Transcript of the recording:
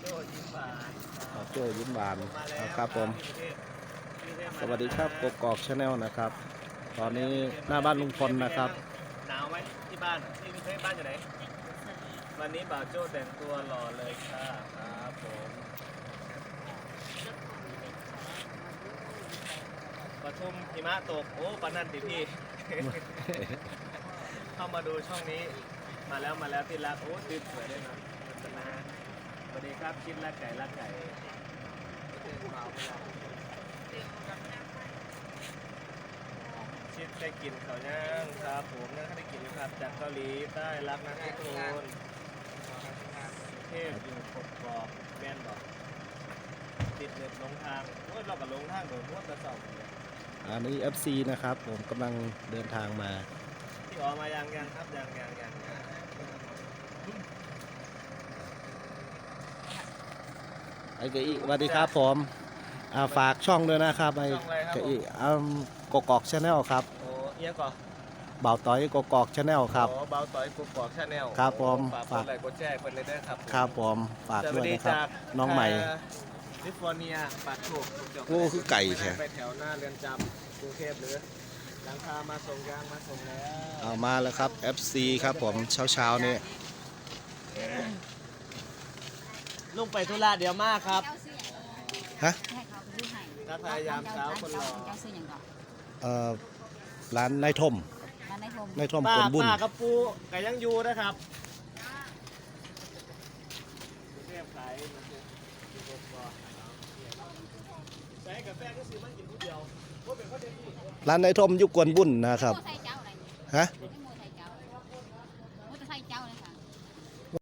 โจ้ยิ้มหวานนะครับผม สวัสดีครับกกอกชาแนลนะครับ ตอนนี้หน้าบ้านลุงพลนะครับ หนาวไหมที่บ้านที่กรุงเทพบ้านอยู่ไหน วันนี้บ่าวโจ้แต่งตัวหล่อเลยค่ะครับผมปทุมหิมะตก โอ้ปานนันติพี่ เข้ามาดูช่องนี้ มาแล้วมาแล้วที่รัก โอ้ตื่นสวยด้วยนะรัตนา สวัสดีครับคิดรักไก่รักไก่ชิดได้กินเขาวย่างครับ ผมนั่นได้กินครับจากเกาหลีใต้รักนะทุกคนเทพอยู่กดบอกแบนบอกติดเน็ตลงทางโอ้ยเรากับลงทางโดนพวกกระสอบเลยอันนี้ FC นะครับ ผมกำลังเดินทางมา พี่ออกมายังยังครับยังยังยัง ยังไอ้กะอีสวัสดีครับผมอ่าฝากช่องด้วยนะครับไอ้ช่องอะไรครับกะผอีมอ่ากกอกชาแนลครับโอ้เอียงก่อนบ่าวต้อยกกอกชาแนลครับ โอ้เบาต่อยกุกกอกชาแนลครับผม ฝากกฝากดไลค์กดแชร์คนเลยด้วยครับครับผมฝากสด้วัวสยดีนะครับจากน้องใหม่แคลิฟอร์เนียปากถูกโอ้คือไก่แท้ ไปแถวหน้าเรือนจำกรุงเทพหรือหลังคามาส่งยางมาส่งแล้วเอามาแล้วครับ FC ครับผมเช้าเช้าๆนี้ ลุงไปธุระเดี๋ยวมากครับเจ้าซื้ออย่างฮะให้เขาไปซื้อให้ถ้าพยายามเช้าคนรอเจ้าซื้ออย่างก่อนเอ่อร้านนายทมร้านในโฮมนายทมป้าคนบุญป้ากับปูไก่ยังอยู่นะครับกรุงเทพขายมาเถอะอยู่กกอกใส่กาแฟก็ซื้อมากินผู้เดียวเพราะเป็นคนเดียวที่ร้านนายทมอยุกวนบุญนะครับโมไซเจ้าอะไรนี่ฮะ ไม่